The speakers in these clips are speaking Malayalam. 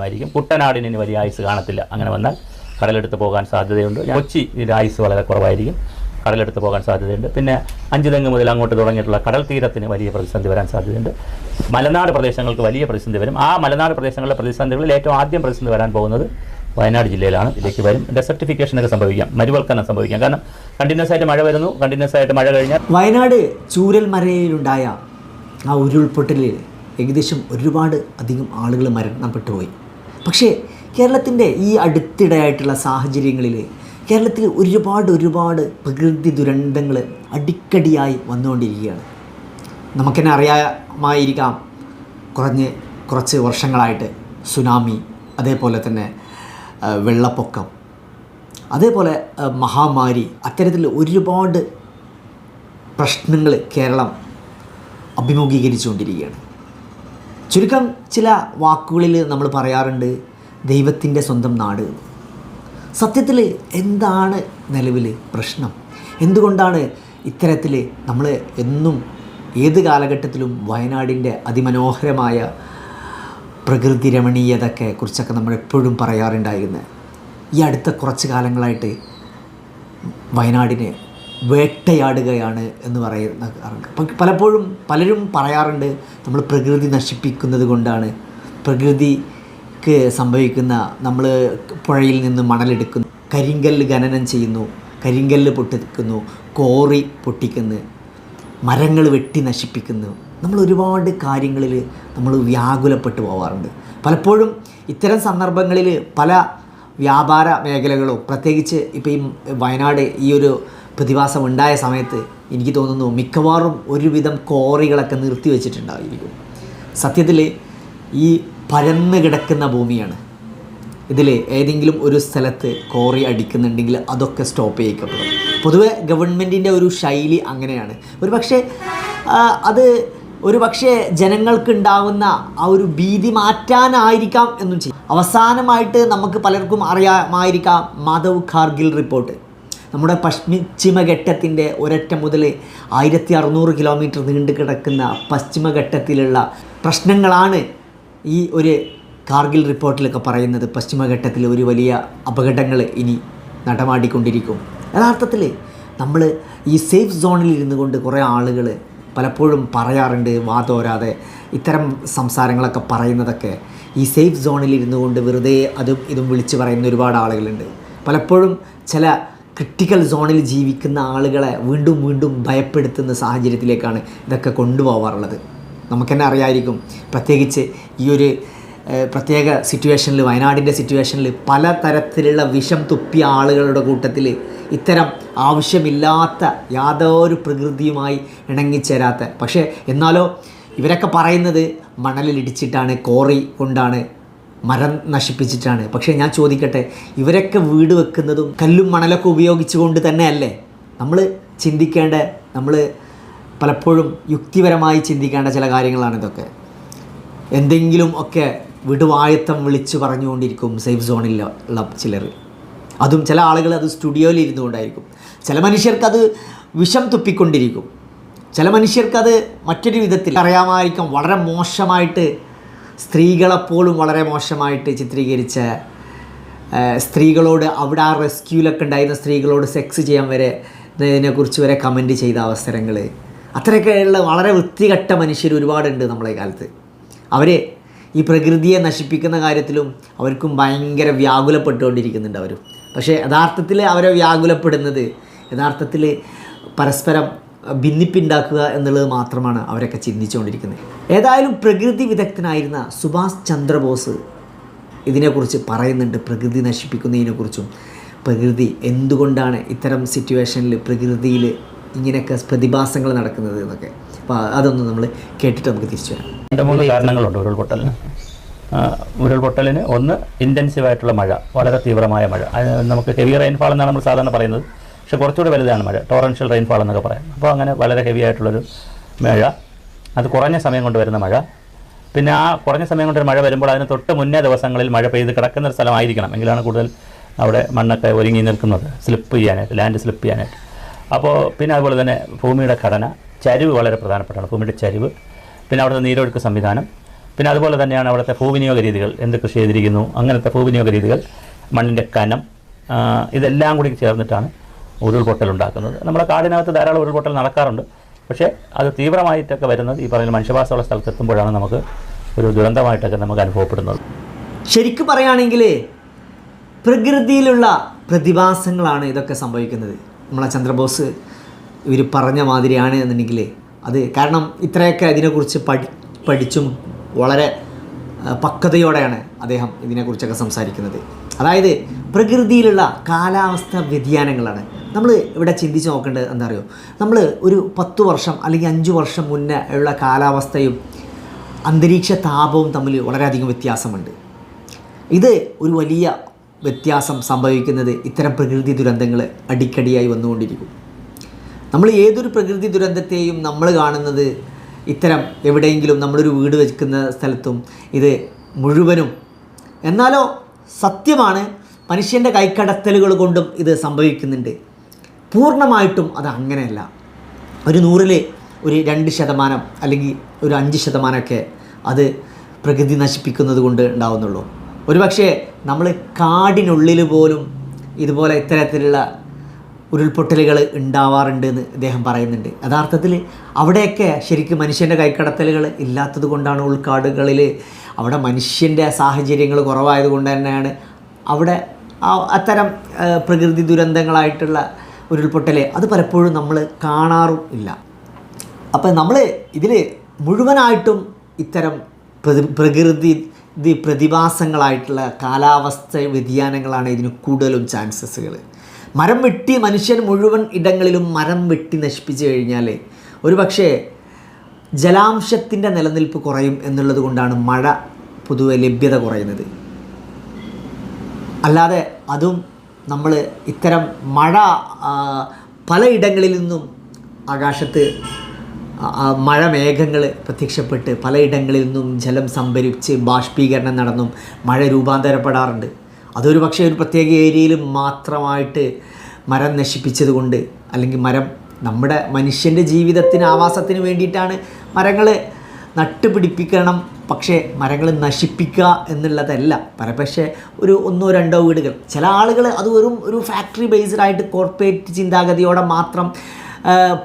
ആയിരിക്കും കുട്ടനാടിന് ഇനി വലിയ ആയുസ് കാണത്തില്ല. അങ്ങനെ വന്നാൽ കടലെടുത്ത് പോകാൻ സാധ്യതയുണ്ട്. കൊച്ചി ഇതിന്റെ ആയുസ് വളരെ കുറവായിരിക്കും. കടലെടുത്ത് പോകാൻ സാധ്യതയുണ്ട്. പിന്നെ അഞ്ചുതെങ്ങ് മുതൽ അങ്ങോട്ട് തുടങ്ങിയിട്ടുള്ള കടൽ തീരത്തിന് വലിയ പ്രതിസന്ധി വരാൻ സാധ്യതയുണ്ട്. മലനാട് പ്രദേശങ്ങൾക്ക് വലിയ പ്രതിസന്ധി വരും. ആ മലനാട് പ്രദേശങ്ങളിലെ പ്രതിസന്ധികളിൽ ഏറ്റവും ആദ്യം പ്രതിസന്ധി വരാൻ പോകുന്നത് വയനാട് ജില്ലയിലാണ്. ഇതിലേക്ക് വരും. ഡെസർട്ടിഫിക്കേഷനൊക്കെ സംഭവിക്കാം. മരുവൽക്കരണം സംഭവിക്കാം. കാരണം കണ്ടിന്യൂസ് ആയിട്ട് മഴ വരുന്നു. കണ്ടിന്യൂസ് ആയിട്ട് മഴ കഴിഞ്ഞാൽ വയനാട് ചൂരൽ മരയിലുണ്ടായ ആ ഉരുൾപൊട്ടലിൽ ഏകദേശം ഒരുപാട് അധികം ആളുകൾ മരണപ്പെട്ടു പോയി പക്ഷേ കേരളത്തിന്റെ ഈ അടുത്തിടെയായിട്ടുള്ള സാഹചര്യങ്ങളിൽ കേരളത്തിൽ ഒരുപാട് ഒരുപാട് പ്രകൃതി ദുരന്തങ്ങൾ അടിക്കടിയായി വന്നുകൊണ്ടിരിക്കുകയാണ്. നമുക്കെന്നെ അറിയാമായിരിക്കാം കുറഞ്ഞ് കുറച്ച് വർഷങ്ങളായിട്ട് സുനാമി അതേപോലെ തന്നെ വെള്ളപ്പൊക്കം അതേപോലെ മഹാമാരി അത്തരത്തിൽ ഒരുപാട് പ്രശ്നങ്ങൾ കേരളം അഭിമുഖീകരിച്ചുകൊണ്ടിരിക്കുകയാണ്. ചുരുക്കം ചില വാക്കുകളിൽ നമ്മൾ പറയാറുണ്ട് ദൈവത്തിന്റെ സ്വന്തം നാട് സത്യത്തിൽ എന്താണ് നിലവിൽ പ്രശ്നം? എന്തുകൊണ്ടാണ് ഇത്തരത്തിൽ നമ്മൾ എന്നും ഏത് കാലഘട്ടത്തിലും വയനാടിന്റെ അതിമനോഹരമായ പ്രകൃതി രമണീയതൊക്കെ കുറിച്ചൊക്കെ നമ്മൾ എപ്പോഴും പറയാറുണ്ടായിരുന്നത് ഈ അടുത്ത കുറച്ച് കാലങ്ങളായിട്ട് വയനാടിനെ വേട്ടയാടുകയാണ് എന്ന് പറയുന്ന പലപ്പോഴും പലരും പറയാറുണ്ട് നമ്മൾ പ്രകൃതി നശിപ്പിക്കുന്നത് കൊണ്ടാണ്. പ്രകൃതിക്ക് സംഭവിക്കുന്ന നമ്മൾ പുഴയിൽ നിന്ന് മണലെടുക്കുന്നു കരിങ്കല്ല് ഖനനം ചെയ്യുന്നു കരിങ്കല്ല് പൊട്ടിക്കുന്നു കോറി പൊട്ടിക്കുന്നു മരങ്ങൾ വെട്ടി നശിപ്പിക്കുന്നു. നമ്മൾ ഒരുപാട് കാര്യങ്ങളിൽ നമ്മൾ വ്യാകുലപ്പെട്ടു പോവാറുണ്ട്. പലപ്പോഴും ഇത്തരം സന്ദർഭങ്ങളിൽ പല വ്യാപാര മേഖലകളും പ്രത്യേകിച്ച് ഇപ്പോൾ ഈ വയനാട് ഈ ഒരു പ്രതിഭാസം ഉണ്ടായ സമയത്ത് എനിക്ക് തോന്നുന്നു മിക്കവാറും ഒരുവിധം കോറികളൊക്കെ നിർത്തി വെച്ചിട്ടുണ്ടായിരിക്കും. സത്യത്തിൽ ഈ പരന്ന് കിടക്കുന്ന ഭൂമിയാണ്. ഇതിൽ ഏതെങ്കിലും ഒരു സ്ഥലത്ത് കോറി അടിക്കുന്നുണ്ടെങ്കിൽ അതൊക്കെ സ്റ്റോപ്പ് ചെയ്യിക്കപ്പെടും. പൊതുവെ ഗവൺമെന്റിന്റെ ഒരു ശൈലി അങ്ങനെയാണ്. ഒരു പക്ഷേ അത് ഒരു പക്ഷേ ജനങ്ങൾക്കുണ്ടാവുന്ന ആ ഒരു ഭീതി മാറ്റാനായിരിക്കാം എന്നും ചെയ്യും. അവസാനമായിട്ട് നമുക്ക് പലർക്കും അറിയാമായിരിക്കാം മാധവ് ഖാർഗിൽ റിപ്പോർട്ട്. നമ്മുടെ പശ്ചിമഘട്ടത്തിന്റെ ഒരറ്റം മുതൽ ആയിരത്തി അറുന്നൂറ് കിലോമീറ്റർ നീണ്ടു കിടക്കുന്ന പശ്ചിമഘട്ടത്തിലുള്ള പ്രശ്നങ്ങളാണ് ഈ ഒരു കാർഗിൽ റിപ്പോർട്ടിലൊക്കെ പറയുന്നത്. പശ്ചിമഘട്ടത്തിൽ ഒരു വലിയ അപകടങ്ങൾ ഇനി നടമാടിക്കൊണ്ടിരിക്കും. യഥാർത്ഥത്തിൽ നമ്മൾ ഈ സേഫ് സോണിൽ ഇരുന്നു കൊണ്ട് കുറേ ആളുകൾ പലപ്പോഴും പറയാറുണ്ട് വാതോരാതെ ഇത്തരം സംസാരങ്ങളൊക്കെ പറയുന്നതൊക്കെ. ഈ സേഫ് സോണിൽ ഇരുന്നു കൊണ്ട് വെറുതെ അതും ഇതും വിളിച്ച് പറയുന്ന ഒരുപാട് ആളുകളുണ്ട്. പലപ്പോഴും ചില ക്രിട്ടിക്കൽ സോണിൽ ജീവിക്കുന്ന ആളുകളെ വീണ്ടും വീണ്ടും ഭയപ്പെടുത്തുന്ന സാഹചര്യത്തിലേക്കാണ് ഇതൊക്കെ കൊണ്ടുപോകാറുള്ളത് നമുക്കെന്നെ അറിയായിരിക്കും പ്രത്യേകിച്ച് ഈ ഒരു പ്രത്യേക സിറ്റുവേഷനിൽ വയനാടിന്റെ സിറ്റുവേഷനിൽ പല തരത്തിലുള്ള വിഷം തുപ്പിയ ആളുകളുടെ കൂട്ടത്തിൽ ഇത്തരം ആവശ്യമില്ലാത്ത യാതൊരു പ്രകൃതിയുമായി ഇണങ്ങിച്ചേരാത്ത പക്ഷേ എന്നാലോ ഇവരൊക്കെ പറയുന്നത് മണലിലിടിച്ചിട്ടാണ് കോറി കൊണ്ടാണ് മരം നശിപ്പിച്ചിട്ടാണ്. പക്ഷേ ഞാൻ ചോദിക്കട്ടെ ഇവരൊക്കെ വീട് വെക്കുന്നതും കല്ലും മണലൊക്കെ ഉപയോഗിച്ചുകൊണ്ട് തന്നെയല്ലേ? നമ്മൾ ചിന്തിക്കേണ്ട നമ്മൾ പലപ്പോഴും യുക്തിപരമായി ചിന്തിക്കേണ്ട ചില കാര്യങ്ങളാണ് ഇതൊക്കെ. എന്തെങ്കിലും ഒക്കെ വിടുവായത്തം വിളിച്ചു പറഞ്ഞുകൊണ്ടിരിക്കും സേഫ് സോണിൽ ഉള്ള ചിലർ. അതും ചില ആളുകൾ അത് സ്റ്റുഡിയോയിൽ ഇരുന്നുകൊണ്ടായിരിക്കും. ചില മനുഷ്യർക്കത് വിഷം തുപ്പിക്കൊണ്ടിരിക്കും. ചില മനുഷ്യർക്കത് മറ്റൊരു വിധത്തിൽ അറിയാമായിരിക്കും വളരെ മോശമായിട്ട് സ്ത്രീകളെപ്പോലും വളരെ മോശമായിട്ട് ചിത്രീകരിച്ച സ്ത്രീകളോട് അവിടെ ആ റെസ്ക്യൂലൊക്കെ ഉണ്ടായിരുന്ന സ്ത്രീകളോട് സെക്സ് ചെയ്യാൻ വരെ ഇതിനെക്കുറിച്ച് വരെ കമന്റ് ചെയ്ത അവസരങ്ങൾ അത്രയൊക്കെയുള്ള വളരെ വൃത്തികെട്ട മനുഷ്യർ ഒരുപാടുണ്ട് നമ്മളെ കാലത്ത്. അവർ ഈ പ്രകൃതിയെ നശിപ്പിക്കുന്ന കാര്യത്തിലും അവർക്കും ഭയങ്കര വ്യാകുലപ്പെട്ടുകൊണ്ടിരിക്കുന്നുണ്ട് അവരും. പക്ഷേ യഥാർത്ഥത്തിൽ അവരെ വ്യാകുലപ്പെടുന്നത് യഥാർത്ഥത്തിൽ പരസ്പരം ഭിന്നിപ്പുണ്ടാക്കുക എന്നുള്ളത് മാത്രമാണ് അവരൊക്കെ ചിന്തിച്ചുകൊണ്ടിരിക്കുന്നത്. ഏതായാലും പ്രകൃതി വിദഗ്ധനായിരുന്ന സുഭാഷ് ചന്ദ്രബോസ് ഇതിനെക്കുറിച്ച് പറയുന്നുണ്ട്. പ്രകൃതി നശിപ്പിക്കുന്നതിനെക്കുറിച്ചും. പ്രകൃതി എന്തുകൊണ്ടാണ് ഇത്തരം സിറ്റുവേഷനിൽ പ്രകൃതിയിൽ ഇങ്ങനെയൊക്കെ പ്രതിഭാസങ്ങൾ നടക്കുന്നത് എന്നൊക്കെ. അപ്പോൾ അതൊന്നും നമ്മൾ കേട്ടിട്ട് നമുക്ക് തിരിച്ചു വരാം. രണ്ട് മൂന്ന് കാരണങ്ങളുണ്ട് ഉരുൾപൊട്ടലിന്. ഉരുൾപൊട്ടലിന് ഒന്ന് ഇന്റൻസീവായിട്ടുള്ള മഴ വളരെ തീവ്രമായ മഴ. നമുക്ക് ഹെവി റെയിൻഫാൾ എന്നാണ് നമ്മൾ സാധാരണ പറയുന്നത്. പക്ഷേ കുറച്ചുകൂടി വലുതാണ് മഴ. ടോറൻഷ്യൽ റെയിൻഫാൾ എന്നൊക്കെ പറയാം. അപ്പോൾ അങ്ങനെ വളരെ ഹെവി ആയിട്ടുള്ളൊരു മഴ. അത് കുറഞ്ഞ സമയം കൊണ്ട് വരുന്ന മഴ. പിന്നെ ആ കുറഞ്ഞ സമയം കൊണ്ട് മഴ വരുമ്പോൾ അതിന് തൊട്ട് മുന്നേ ദിവസങ്ങളിൽ മഴ പെയ്ത് കിടക്കുന്ന ഒരു സ്ഥലമായിരിക്കണം. എങ്കിലാണ് കൂടുതൽ അവിടെ മണ്ണൊക്കെ ഒരുങ്ങി നിൽക്കുന്നത്. സ്ലിപ്പ് ചെയ്യാനായിട്ട് ലാൻഡ് സ്ലിപ്പ് ചെയ്യാനായിട്ട്. അപ്പോൾ പിന്നെ അതുപോലെ തന്നെ ഭൂമിയുടെ ഘടന. ചരിവ് വളരെ പ്രധാനപ്പെട്ടാണ് ഭൂമിയുടെ ചരിവ്. പിന്നെ അവിടുത്തെ നീരൊഴുക്ക് സംവിധാനം. പിന്നെ അതുപോലെ തന്നെയാണ് അവിടുത്തെ ഭൂവിനിയോഗ രീതികൾ. എന്ത് കൃഷി ചെയ്തിരിക്കുന്നു? അങ്ങനത്തെ ഭൂവിനിയോഗ രീതികൾ. മണ്ണിന്റെ കനം. ഇതെല്ലാം കൂടി ചേർന്നിട്ടാണ് ഉരുൾപൊട്ടൽ ഉണ്ടാക്കുന്നത് നമ്മുടെ കാടിനകത്ത് ധാരാളം ഉരുൾപൊട്ടൽ നടക്കാറുണ്ട്. പക്ഷേ അത് തീവ്രമായിട്ടൊക്കെ വരുന്നത് ഈ പറയുന്ന മനുഷ്യവാസമുള്ള സ്ഥലത്തെത്തുമ്പോഴാണ് നമുക്ക് ഒരു ദുരന്തമായിട്ടൊക്കെ നമുക്ക് അനുഭവപ്പെടുന്നത്. ശരിക്കും പറയുകയാണെങ്കിൽ പ്രകൃതിയിലുള്ള പ്രതിഭാസങ്ങളാണ് ഇതൊക്കെ സംഭവിക്കുന്നത്. നമ്മളെ ചന്ദ്രബോസ് ഇവർ പറഞ്ഞ മാതിരിയാണ് എന്നുണ്ടെങ്കിൽ അത് കാരണം ഇത്രയൊക്കെ അതിനെക്കുറിച്ച് പഠി പഠിച്ചും വളരെ പക്വതയോടെയാണ് അദ്ദേഹം ഇതിനെക്കുറിച്ചൊക്കെ സംസാരിക്കുന്നത്. അതായത് പ്രകൃതിയിലുള്ള കാലാവസ്ഥ വ്യതിയാനങ്ങളാണ്. നമ്മൾ ഇവിടെ ചിന്തിച്ച് നോക്കേണ്ടത് എന്താ അറിയോ? നമ്മൾ ഒരു പത്ത് വർഷം അല്ലെങ്കിൽ അഞ്ച് വർഷം മുന്നേ ഉള്ള കാലാവസ്ഥയും അന്തരീക്ഷ താപവും തമ്മിൽ വളരെയധികം വ്യത്യാസമുണ്ട്. ഇത് ഒരു വലിയ വ്യത്യാസം സംഭവിക്കുന്നത് ഇത്തരം പ്രകൃതി ദുരന്തങ്ങൾ അടിക്കടിയായി വന്നുകൊണ്ടിരിക്കും. നമ്മൾ ഏതൊരു പ്രകൃതി ദുരന്തത്തെയും നമ്മൾ കാണുന്നത് ഇത്തരം എവിടെയെങ്കിലും നമ്മളൊരു വീട് വയ്ക്കുന്ന സ്ഥലത്തും ഇത് മുഴുവനും. എന്നാലോ സത്യമാണ് മനുഷ്യന്റെ കൈക്കടത്തലുകൾ കൊണ്ടും ഇത് സംഭവിക്കുന്നുണ്ട്. പൂർണമായിട്ടും അത് അങ്ങനെയല്ല. ഒരു നൂറിൽ ഒരു രണ്ട് ശതമാനം അല്ലെങ്കിൽ ഒരു അഞ്ച് ശതമാനമൊക്കെ അത് പ്രകൃതി നശിപ്പിക്കുന്നത് കൊണ്ട് ഉണ്ടാവുന്നുള്ളൂ. ഒരുപക്ഷെ നമ്മൾ കാടിനുള്ളിൽ പോലും ഇതുപോലെ ഇത്തരത്തിലുള്ള ഉരുൾപൊട്ടലുകൾ ഉണ്ടാവാറുണ്ട് എന്ന് ഇദ്ദേഹം പറയുന്നുണ്ട്. യഥാർത്ഥത്തിൽ അവിടെയൊക്കെ ശരിക്കും മനുഷ്യന്റെ കൈക്കടത്തലുകൾ ഇല്ലാത്തത് കൊണ്ടാണ് ഉൾക്കാടുകളിൽ അവിടെ മനുഷ്യന്റെ സാഹചര്യങ്ങൾ കുറവായത് കൊണ്ട് തന്നെയാണ് അവിടെ അത്തരം പ്രകൃതി ദുരന്തങ്ങളായിട്ടുള്ള ഉരുൾപൊട്ടൽ അത് പലപ്പോഴും നമ്മൾ കാണാറും ഇല്ല. അപ്പം നമ്മൾ ഇതിൽ മുഴുവനായിട്ടും ഇത്തരം പ്രകൃതി പ്രതിഭാസങ്ങളായിട്ടുള്ള കാലാവസ്ഥ വ്യതിയാനങ്ങളാണ് ഇതിന് കൂടുതലും ചാൻസസുകൾ മരം വെട്ടി മനുഷ്യൻ മുഴുവൻ ഇടങ്ങളിലും മരം വെട്ടി നശിപ്പിച്ചു കഴിഞ്ഞാൽ ഒരു പക്ഷേ ജലാംശത്തിന്റെ നിലനിൽപ്പ് കുറയും എന്നുള്ളത് കൊണ്ടാണ് മഴ പൊതുവെ ലഭ്യത കുറയുന്നത്. അല്ലാതെ അതും നമ്മൾ ഇത്തരം മഴ പലയിടങ്ങളിൽ നിന്നും ആകാശത്ത് മഴ മേഘങ്ങൾ പ്രത്യക്ഷപ്പെട്ട് പലയിടങ്ങളിൽ നിന്നും ജലം സംഭരിച്ച് ബാഷ്പീകരണം നടന്നും മഴ രൂപാന്തരപ്പെടാറുണ്ട്. അതൊരു പക്ഷേ ഒരു പ്രത്യേക ഏരിയയിൽ മാത്രമായിട്ട് മരം നശിപ്പിച്ചതുകൊണ്ട് അല്ലെങ്കിൽ മരം നമ്മുടെ മനുഷ്യന്റെ ജീവിതത്തിന് ആവാസത്തിന് വേണ്ടിയിട്ടാണ് മരങ്ങൾ നട്ടുപിടിപ്പിക്കണം പക്ഷേ മരങ്ങൾ നശിപ്പിക്കുക എന്നുള്ളതല്ല. പക്ഷേ ഒരു ഒന്നോ രണ്ടോ വീടുകൾ. ചില ആളുകൾ അത് വെറും ഒരു ഫാക്ടറി ബേസ്ഡ് ആയിട്ട് കോർപ്പറേറ്റ് ചിന്താഗതിയോടെ മാത്രം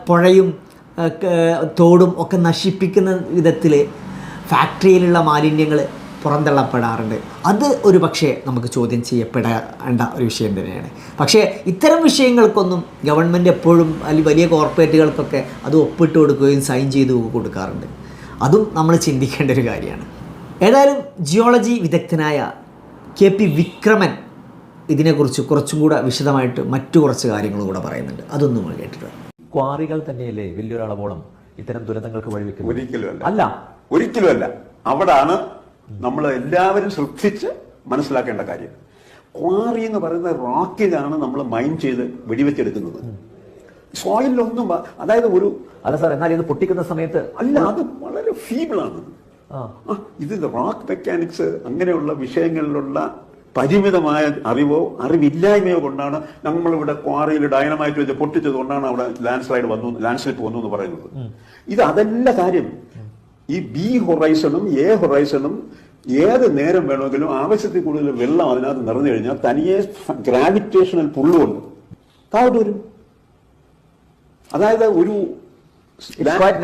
പുഴയും തോടും ഒക്കെ നശിപ്പിക്കുന്ന വിധത്തിൽ ഫാക്ടറിയിലുള്ള മാലിന്യങ്ങൾ പുറന്തള്ളപ്പെടാറുണ്ട്. അത് ഒരു പക്ഷേ നമുക്ക് ചോദ്യം ചെയ്യപ്പെടേണ്ട ഒരു വിഷയം തന്നെയാണ്. പക്ഷേ ഇത്തരം വിഷയങ്ങൾക്കൊന്നും ഗവൺമെന്റ് എപ്പോഴും അല്ലെങ്കിൽ വലിയ കോർപ്പറേറ്റുകൾക്കൊക്കെ അത് ഒപ്പിട്ട് കൊടുക്കുകയും സൈൻ ചെയ്ത് കൊടുക്കാറുണ്ട്. അതും നമ്മൾ ചിന്തിക്കേണ്ട ഒരു കാര്യമാണ്. ഏതായാലും ജിയോളജി വിദഗ്ധനായ കെ പി വിക്രമൻ ഇതിനെക്കുറിച്ച് കുറച്ചും കൂടെ വിശദമായിട്ട് മറ്റു കുറച്ച് കാര്യങ്ങളും കൂടെ പറയുന്നുണ്ട്. അതൊന്നും നമ്മൾ കേട്ടിട്ടുണ്ട് ക്വാറികൾ തന്നെയല്ലേ വലിയൊരളവോളം ഇത്തരം ദുരന്തങ്ങൾക്ക് വഴിവെക്കുന്നത്? ഒരിക്കലും അല്ല. അല്ല. ഒരിക്കലും അല്ല. അവിടാണ് നമ്മൾ എല്ലാവരും ശ്രദ്ധിച്ച് മനസ്സിലാക്കേണ്ട കാര്യം. ക്വാറി എന്ന് പറയുന്ന റോക്കിലാണ് നമ്മൾ മൈൻ ചെയ്ത് വെടിവെച്ചെടുക്കുന്നത്. സോയിലൊന്നും അതായത് ഒരു അല്ല സാർ എന്നാൽ ഇത് പൊട്ടിക്കുന്ന സമയത്ത് അല്ല അത് വളരെ ഫീബിളാണ്. ഇത് റോക്ക് മെക്കാനിക്സ് അങ്ങനെയുള്ള വിഷയങ്ങളിലുള്ള പരിമിതമായ അറിവോ അറിവില്ലായ്മയോ കൊണ്ടാണ് നമ്മളിവിടെ ക്വാറിയിൽ ഡൈനമൈറ്റ് വെച്ച് പൊട്ടിച്ചത് കൊണ്ടാണ് അവിടെ ലാൻഡ് സ്ലൈഡ് വന്നു ലാൻഡ് സ്ലിപ്പ് വന്നു എന്ന് പറയുന്നത്. ഇത് അതല്ല കാര്യം. ഈ ബി ഹൊറൈസണും എ ഹൊറൈസണും ഏത് നേരം വേണമെങ്കിലും ആവശ്യത്തിൽ കൂടുതൽ വെള്ളം അതിനകത്ത് നിറഞ്ഞു കഴിഞ്ഞാൽ തനിയെ ഗ്രാവിറ്റേഷണൽ പുള്ളുകൊണ്ട് താഴോട്ട് വരും. അതായത് ഒരു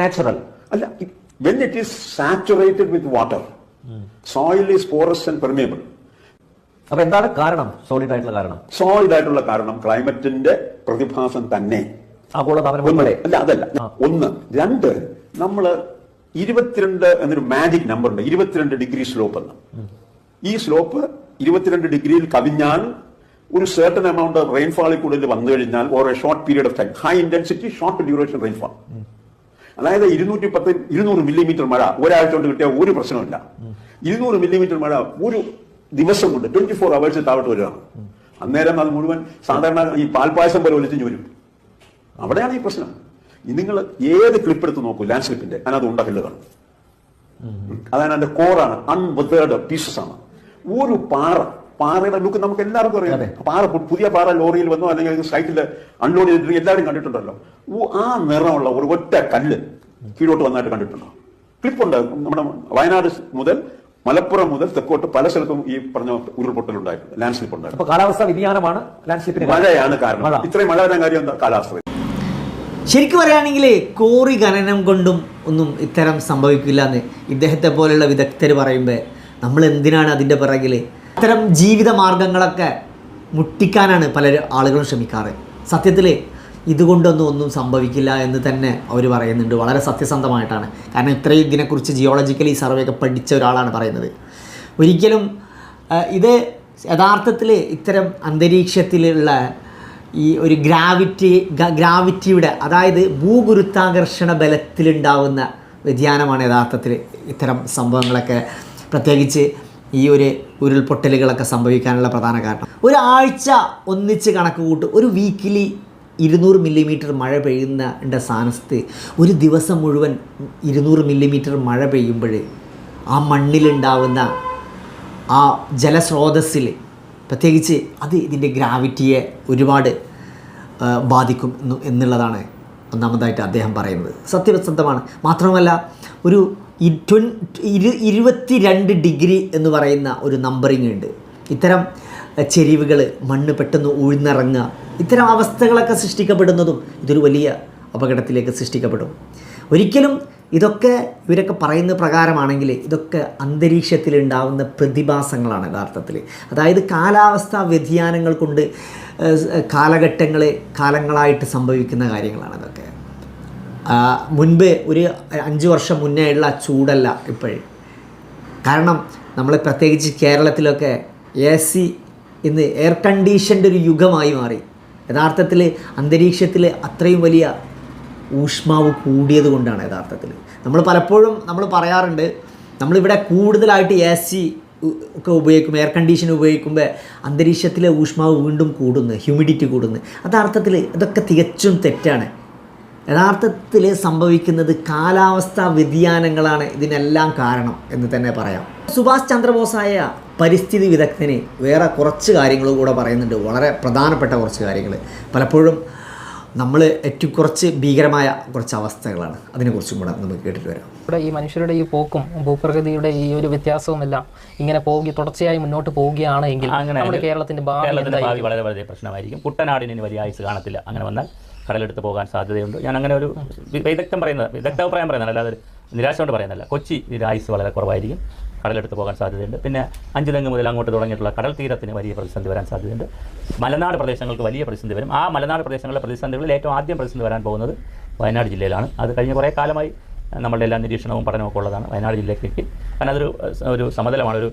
നാച്ചുറൽ അല്ല when it is saturated with water soil is porous and permeable അപ്പൊ എന്താണ് കാരണം? സോളിഡ് ആയിട്ടുള്ള കാരണം. സോളിഡ് ആയിട്ടുള്ള കാരണം ക്ലൈമറ്റിന്റെ പ്രതിഭാസം തന്നെ. അല്ല അതല്ല. ഒന്ന് രണ്ട് നമ്മൾ ഇരുപത്തിരണ്ട് എന്നൊരു മാജിക് നമ്പർ ഉണ്ട്. ഇരുപത്തിരണ്ട് ഡിഗ്രി സ്ലോപ്പ് എന്ന്. ഈ സ്ലോപ്പ് ഇരുപത്തിരണ്ട് ഡിഗ്രിയിൽ കവിഞ്ഞാൽ ഒരു സെർട്ടൺ എമൗണ്ട് റെയിൻഫാളിൽ കൂടുതൽ വന്നു കഴിഞ്ഞാൽ or a short period of time high intensity short duration rainfall അതായത് ഇരുന്നൂറ്റി പത്ത് ഇരുന്നൂറ് മില്ലിമീറ്റർ മഴ ഒരാഴ്ച കൊണ്ട് കിട്ടിയ ഒരു പ്രശ്നമില്ല ഇരുന്നൂറ് മില്ലിമീറ്റർ മഴ ഒരു ദിവസം കൊണ്ട് ട്വന്റി ഫോർ അവേഴ്സ് താഴോട്ട് വരികയാണ് അന്നേരം അത് മുഴുവൻ സാധാരണ ഈ പാൽപ്പായസം പോലെ ഒലിച്ചു വരും അവിടെയാണ് ഈ പ്രശ്നം. നിങ്ങൾ ഏത് ക്ലിപ്പ് എടുത്ത് നോക്കൂ ലാൻഡ് സ്ലിപ്പിന്റെ അതിനകത്ത് ഉണ്ട കല്ല് കാണും അതാണ് അതിന്റെ കോറാണ് അൺബത്തേർഡ് പീസസ് ആണ്. ഒരു പാറ പാറയുടെ ലുക്ക് നമുക്ക് എല്ലാവർക്കും അറിയാം പാറ പുതിയ പാറ ലോറിയിൽ വന്നോ അല്ലെങ്കിൽ സൈറ്റിൽ അൺലോഡ് ചെയ്തിട്ട് എല്ലാവരും കണ്ടിട്ടുണ്ടല്ലോ. ഓ, ആ നിറമുള്ള ഒരു ഒറ്റ കല്ല് കീഴോട്ട് വന്നായിട്ട് കണ്ടിട്ടുണ്ടോ? ക്ലിപ്പുണ്ട് നമ്മുടെ വയനാട് മുതൽ മലപ്പുറം മുതൽ തെക്കോട്ട് പല സ്ഥലത്തും ഈ പറഞ്ഞ ഉരുൾപൊട്ടൽ ഉണ്ടായിട്ടുണ്ട് ലാൻഡ് സ്ലിപ്പ് ഉണ്ടായിരുന്നു. അപ്പൊ കാലാവസ്ഥ വ്യതിയാനമാണ് ലാൻഡ് സ്ലിപ്പിന് മഴയാണ് കാരണം. ഇത്രയും മഴ വരാൻ കാര്യം എന്താ? കാലാവസ്ഥ. ശരിക്കും പറയുകയാണെങ്കിൽ കോറി ഖനനം കൊണ്ടും ഒന്നും ഇത്തരം സംഭവിക്കില്ല എന്ന് ഇദ്ദേഹത്തെ പോലെയുള്ള വിദഗ്ധർ പറയുമ്പോൾ നമ്മൾ എന്തിനാണ് അതിന്റെ പിറകിൽ ഇത്തരം ജീവിത മാർഗങ്ങളൊക്കെ മുട്ടിക്കാനാണ് പല ആളുകളും ശ്രമിക്കാറ്. സത്യത്തിൽ ഇതുകൊണ്ടൊന്നും ഒന്നും സംഭവിക്കില്ല എന്ന് തന്നെ അവർ പറയുന്നുണ്ട്. വളരെ സത്യസന്ധമായിട്ടാണ്. കാരണം ഇത്രയും ഇതിനെക്കുറിച്ച് ജിയോളജിക്കലി സർവേ ഒക്കെ പഠിച്ച ഒരാളാണ് പറയുന്നത്. ഒരിക്കലും ഇത് യഥാർത്ഥത്തിൽ ഇത്തരം അന്തരീക്ഷത്തിലുള്ള ഈ ഒരു ഗ്രാവിറ്റി ഗ്രാവിറ്റിയുടെ അതായത് ഭൂഗുരുത്വാകർഷണ ബലത്തിലുണ്ടാവുന്ന വ്യതിയാനമാണ് യഥാർത്ഥത്തിൽ ഇത്തരം സംഭവങ്ങളൊക്കെ പ്രത്യേകിച്ച് ഈ ഒരു ഉരുൾപൊട്ടലുകളൊക്കെ സംഭവിക്കാനുള്ള പ്രധാന കാരണം. ഒരാഴ്ച ഒന്നിച്ച് കണക്ക് കൂട്ട് ഒരു വീക്കിലി ഇരുന്നൂറ് മില്ലിമീറ്റർ മഴ പെയ്യുന്നതിന്റെ സ്ഥാനത്ത് ഒരു ദിവസം മുഴുവൻ ഇരുന്നൂറ് മില്ലിമീറ്റർ മഴ പെയ്യുമ്പോൾ ആ മണ്ണിലുണ്ടാവുന്ന ആ ജലസ്രോതസ്സിൽ പ്രത്യേകിച്ച് അത് ഇതിന്റെ ഗ്രാവിറ്റിയെ ഒരുപാട് ബാധിക്കും എന്നുള്ളതാണ് ഒന്നാമതായിട്ട് അദ്ദേഹം പറയുന്നത്. സത്യസന്ധമാണ്. മാത്രമല്ല ഒരു ട്വൻ ഇരു ഇരുപത്തി രണ്ട് ഡിഗ്രി എന്ന് പറയുന്ന ഒരു നമ്പറിംഗ് ഉണ്ട്. ഇത്തരം ചെരിവുകൾ മണ്ണ് പെട്ടെന്ന് ഉഴുന്നിറങ്ങുക ഇത്തരം അവസ്ഥകളൊക്കെ സൃഷ്ടിക്കപ്പെടുന്നതും ഇതൊരു വലിയ അപകടത്തിലേക്ക് സൃഷ്ടിക്കപ്പെടും. ഒരിക്കലും ഇതൊക്കെ ഇവരൊക്കെ പറയുന്ന പ്രകാരമാണെങ്കിൽ ഇതൊക്കെ അന്തരീക്ഷത്തിലുണ്ടാവുന്ന പ്രതിഭാസങ്ങളാണ് യഥാർത്ഥത്തിൽ. അതായത് കാലാവസ്ഥാ വ്യതിയാനങ്ങൾ കൊണ്ട് കാലഘട്ടങ്ങളെ കാലങ്ങളായിട്ട് സംഭവിക്കുന്ന കാര്യങ്ങളാണ് ഇതൊക്കെ ആ, മുൻപ് ഒരു അഞ്ച് വർഷം മുന്നേ ഉള്ള ചൂടല്ല ഇപ്പോഴും. കാരണം നമ്മൾ പ്രത്യേകിച്ച് കേരളത്തിലൊക്കെ എ സി ഇന്ന് എയർ കണ്ടീഷന്റെ ഒരു യുഗമായി മാറി. യഥാർത്ഥത്തിൽ അന്തരീക്ഷത്തിൽ അത്രയും വലിയ ഊഷ്മാവ് കൂടിയത് കൊണ്ടാണ് യഥാർത്ഥത്തിൽ. നമ്മൾ പലപ്പോഴും നമ്മൾ പറയാറുണ്ട് നമ്മളിവിടെ കൂടുതലായിട്ട് എ സി ഒക്കെ ഉപയോഗിക്കും എയർ കണ്ടീഷൻ ഉപയോഗിക്കുമ്പോൾ അന്തരീക്ഷത്തിലെ ഊഷ്മാവ് വീണ്ടും കൂടുന്നു ഹ്യൂമിഡിറ്റി കൂടുന്നു. അതർത്ഥത്തിൽ ഇതൊക്കെ തികച്ചും തെറ്റാണ്. യഥാർത്ഥത്തിൽ സംഭവിക്കുന്നത് കാലാവസ്ഥാ വ്യതിയാനങ്ങളാണ് ഇതിനെല്ലാം കാരണം എന്ന് തന്നെ പറയാം. സുഭാഷ് ചന്ദ്രബോസായ പരിസ്ഥിതി വിദഗ്ധന് വേറെ കുറച്ച് കാര്യങ്ങൾ കൂടെ പറയുന്നുണ്ട്. വളരെ പ്രധാനപ്പെട്ട കുറച്ച് കാര്യങ്ങൾ പലപ്പോഴും നമ്മൾ ഏറ്റവും കുറച്ച് ഭീകരമായ കുറച്ച് അവസ്ഥകളാണ്. അതിനെക്കുറിച്ചും കൂടെ നമുക്ക് കേട്ടിട്ട് വരാം. ഇവിടെ ഈ മനുഷ്യരുടെ ഈ പോക്കും ഭൂപ്രകൃതിയുടെ ഈ ഒരു വ്യത്യാസവും എല്ലാം ഇങ്ങനെ പോകുക തുടർച്ചയായി മുന്നോട്ട് പോവുകയാണ് എങ്കിൽ നമ്മുടെ കേരളത്തിന്റെ ഭാവി? വളരെ വളരെ പ്രശ്നമായിരിക്കും. കുട്ടനാടിന് വലിയ ആയുസ് കാണത്തില്ല. അങ്ങനെ വന്നാൽ കടലെടുത്ത് പോകാൻ സാധ്യതയുണ്ട്. ഞാൻ അങ്ങനെ ഒരു വിദഗ്ധം പറയുന്നത് വിദഗ്ധ അഭിപ്രായം പറയുന്നത് അല്ലാതെ നിരാശ കൊണ്ട് പറയുന്നതല്ല. കൊച്ചി ആയുസ് വളരെ കുറവായിരിക്കും. കടലെടുത്ത് പോകാൻ സാധ്യതയുണ്ട്. പിന്നെ അഞ്ചു തെങ്ങ് മുതൽ അങ്ങോട്ട് തുടങ്ങിയിട്ടുള്ള കടൽ തീരത്തിന് വലിയ പ്രതിസന്ധി വരാൻ സാധ്യതയുണ്ട്. മലനാട് പ്രദേശങ്ങൾക്ക് വലിയ പ്രതിസന്ധി വരും. ആ മലനാട് പ്രദേശങ്ങളിലെ പ്രതിസന്ധികളിൽ ഏറ്റവും ആദ്യം പ്രതിസന്ധി വരാൻ പോകുന്നത് വയനാട് ജില്ലയിലാണ്. അത് കഴിഞ്ഞ കുറേ കാലമായി നമ്മളുടെ എല്ലാ നിരീക്ഷണവും പഠനവും ഒക്കെ ഉള്ളതാണ് വയനാട് ജില്ലയ്ക്ക് കാരണം അതൊരു ഒരു സമതലമാണ്. ഒരു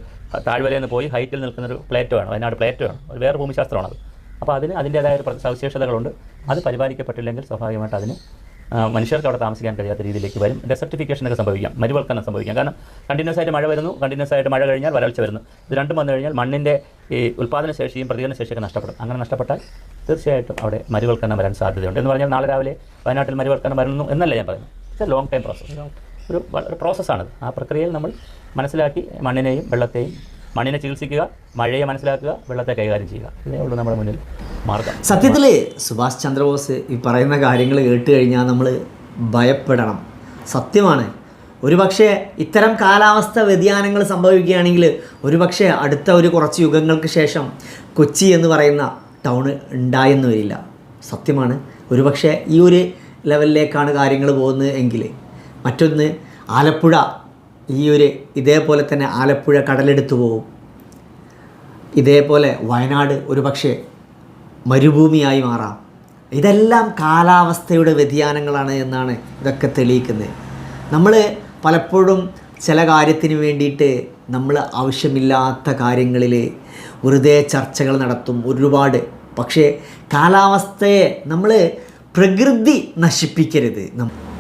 താഴ്വരയിൽ നിന്ന് പോയി ഹൈറ്റിൽ നിൽക്കുന്ന ഒരു പ്ലേറ്റോ ആണ്. വയനാട് പ്ലേറ്റോ ആണ്. ഒരു വേറെ ഭൂമിശാസ്ത്രമാണത്. അപ്പോൾ അതിന് അതിന്റേതായ ഒരു സവിശേഷതകളുണ്ട്. അത് പരിപാലിക്കപ്പെട്ടില്ലെങ്കിൽ സ്വാഭാവികമായിട്ട് അതിന് മനുഷ്യർക്ക് അവിടെ താമസിക്കാൻ കഴിയാത്ത രീതിയിലേക്ക് വരും. ഡെസർട്ടിഫിക്കേഷൻ ഒക്കെ സംഭവിക്കാം. മരുവൽക്കരണം സംഭവിക്കാം. കാരണം കണ്ടിന്യൂസ് ആയിട്ട് മഴ വരുന്നു കണ്ടിന്യൂസ് ആയിട്ട് മഴ കഴിഞ്ഞാൽ വരൾച്ച വരുന്നു. ഇത് രണ്ടും വന്നു കഴിഞ്ഞാൽ മണ്ണിന്റെ ഈ ഉൽപ്പാദന ശേഷിയും പ്രതികരണ ശേഷിയൊക്കെ നഷ്ടപ്പെടും. അങ്ങനെ നഷ്ടപ്പെട്ടാൽ തീർച്ചയായിട്ടും അവിടെ മരുവൽക്കരണം വരാൻ സാധ്യതയുണ്ട്. എന്ന് പറഞ്ഞാൽ നാളെ രാവിലെ വയനാട്ടിൽ മരുവൽക്കരണം വരുന്നു എന്നല്ല ഞാൻ പറയുന്നത്? It's a long time process ഒരു പ്രോസസ്സാണത് ആ പ്രക്രിയയിൽ നമ്മൾ മനസ്സിലാക്കി മണ്ണിനെയും വെള്ളത്തെയും മണ്ണിനെ ചികിത്സിക്കുക മഴയെ മനസ്സിലാക്കുക വെള്ളത്തെ കൈകാര്യം ചെയ്യുക. ഇതേ ഉള്ളൂ നമ്മുടെ മുന്നിൽ മാർഗം. സത്യത്തിൽ സുഭാഷ് ചന്ദ്രബോസ് ഈ പറയുന്ന കാര്യങ്ങൾ കേട്ട് കഴിഞ്ഞാൽ നമ്മൾ ഭയപ്പെടണം. സത്യമാണ്. ഒരുപക്ഷെ ഇത്തരം കാലാവസ്ഥ വ്യതിയാനങ്ങൾ സംഭവിക്കുകയാണെങ്കിൽ ഒരുപക്ഷെ അടുത്ത ഒരു കുറച്ച് യുഗങ്ങൾക്ക് ശേഷം കൊച്ചി എന്ന് പറയുന്ന ടൗൺ ഉണ്ടായെന്ന് വരില്ല. സത്യമാണ്. ഒരുപക്ഷെ ഈ ഒരു ലെവലിലേക്കാണ് കാര്യങ്ങൾ പോകുന്നത് എങ്കിൽ മറ്റൊന്ന് ആലപ്പുഴ ഈ ഒരു ഇതേപോലെ തന്നെ ആലപ്പുഴ കടലെടുത്തു പോകും ഇതേപോലെ വയനാട് ഒരു പക്ഷേ മരുഭൂമിയായി മാറാം. ഇതെല്ലാം കാലാവസ്ഥയുടെ വ്യതിയാനങ്ങളാണ് എന്നാണ് ഇതൊക്കെ തെളിയിക്കുന്നത്. നമ്മൾ പലപ്പോഴും ചില കാര്യത്തിന് വേണ്ടിയിട്ട് നമ്മൾ ആവശ്യമില്ലാത്ത കാര്യങ്ങളിൽ വെറുതെ ചർച്ചകൾ നടത്തും ഒരുപാട്. പക്ഷേ കാലാവസ്ഥയെ നമ്മൾ പ്രകൃതി നശിപ്പിക്കരുത്.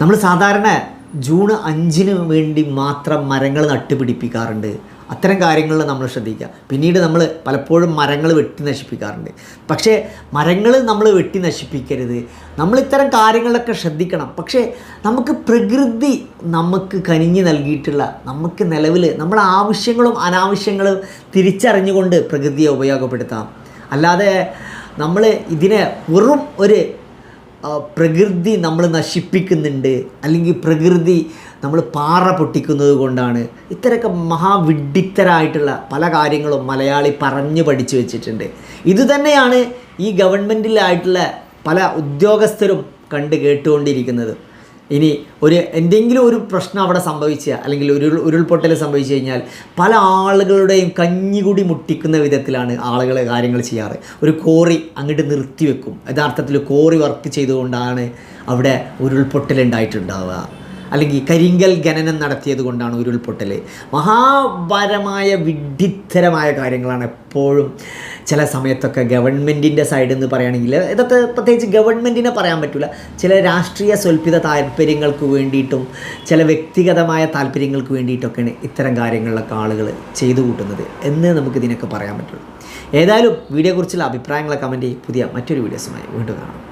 നമ്മൾ സാധാരണ ജൂൺ അഞ്ചിന് വേണ്ടി മാത്രം മരങ്ങൾ നട്ടുപിടിപ്പിക്കാറുണ്ട്. അത്തരം കാര്യങ്ങളിൽ നമ്മൾ ശ്രദ്ധിക്കുക. പിന്നീട് നമ്മൾ പലപ്പോഴും മരങ്ങൾ വെട്ടി നശിപ്പിക്കാറുണ്ട്. പക്ഷേ മരങ്ങൾ നമ്മൾ വെട്ടി നശിപ്പിക്കരുത്. നമ്മൾ ഇത്തരം കാര്യങ്ങളൊക്കെ ശ്രദ്ധിക്കണം. പക്ഷേ നമുക്ക് പ്രകൃതി നമുക്ക് കനിഞ്ഞു നൽകിയിട്ടുള്ള നമുക്ക് നിലവിൽ നമ്മുടെ ആവശ്യങ്ങളും അനാവശ്യങ്ങളും തിരിച്ചറിഞ്ഞുകൊണ്ട് പ്രകൃതിയെ ഉപയോഗപ്പെടുത്താം. അല്ലാതെ നമ്മൾ ഇതിനെ വെറും ഒരു പ്രകൃതി നമ്മൾ നശിപ്പിക്കുന്നുണ്ട് അല്ലെങ്കിൽ പ്രകൃതി നമ്മൾ പാറ പൊട്ടിക്കുന്നത് കൊണ്ടാണ്. ഇത്തരമൊക്കെ മഹാവിഡ്ഢിത്തരായിട്ടുള്ള പല കാര്യങ്ങളും മലയാളി പറഞ്ഞു പഠിച്ചു വെച്ചിട്ടുണ്ട്. ഇതുതന്നെയാണ് ഈ ഗവൺമെന്റിലായിട്ടുള്ള പല ഉദ്യോഗസ്ഥരും കണ്ട് കേട്ടുകൊണ്ടിരിക്കുന്നത്. ഇനി ഒരു എന്തെങ്കിലും ഒരു പ്രശ്നം അവിടെ സംഭവിച്ച അല്ലെങ്കിൽ ഒരു ഉരുൾപൊട്ടൽ സംഭവിച്ചു കഴിഞ്ഞാൽ പല ആളുകളുടെയും കഞ്ഞികുടി മുട്ടിക്കുന്ന വിധത്തിലാണ് ആളുകൾ കാര്യങ്ങൾ ചെയ്യാറ്. ഒരു കോറി അങ്ങോട്ട് നിർത്തിവെക്കും. യഥാർത്ഥത്തിൽ കോറി വർക്ക് ചെയ്തുകൊണ്ടാണ് അവിടെ ഉരുൾപൊട്ടൽ ഉണ്ടായിട്ടുണ്ടാവുക അല്ലെങ്കിൽ കരിങ്കൽ ഖനനം നടത്തിയത് കൊണ്ടാണ് ഉരുൾപൊട്ടൽ മഹാപരമായ വിഡ്ഢിത്തരമായ കാര്യങ്ങളാണ് എപ്പോഴും ചില സമയത്തൊക്കെ ഗവൺമെന്റിന്റെ സൈഡിൽ നിന്ന് പറയുകയാണെങ്കിൽ ഇതൊക്കെ പ്രത്യേകിച്ച് ഗവൺമെന്റിനെ പറയാൻ പറ്റില്ല ചില രാഷ്ട്രീയ സ്വൽപ്പിത താല്പര്യങ്ങൾക്ക് വേണ്ടിയിട്ടും ചില വ്യക്തിഗതമായ താല്പര്യങ്ങൾക്ക് വേണ്ടിയിട്ടൊക്കെയാണ് ഇത്തരം കാര്യങ്ങളിലൊക്കെ ആളുകൾ ചെയ്തു കൂട്ടുന്നത് എന്ന് നമുക്കിതിനൊക്കെ പറയാൻ പറ്റുള്ളൂ. ഏതായാലും വീഡിയോയെക്കുറിച്ചുള്ള അഭിപ്രായങ്ങളെ കമന്റ് ചെയ്യും. പുതിയ മറ്റൊരു വീഡിയോസുമായി വീണ്ടും കാണാം.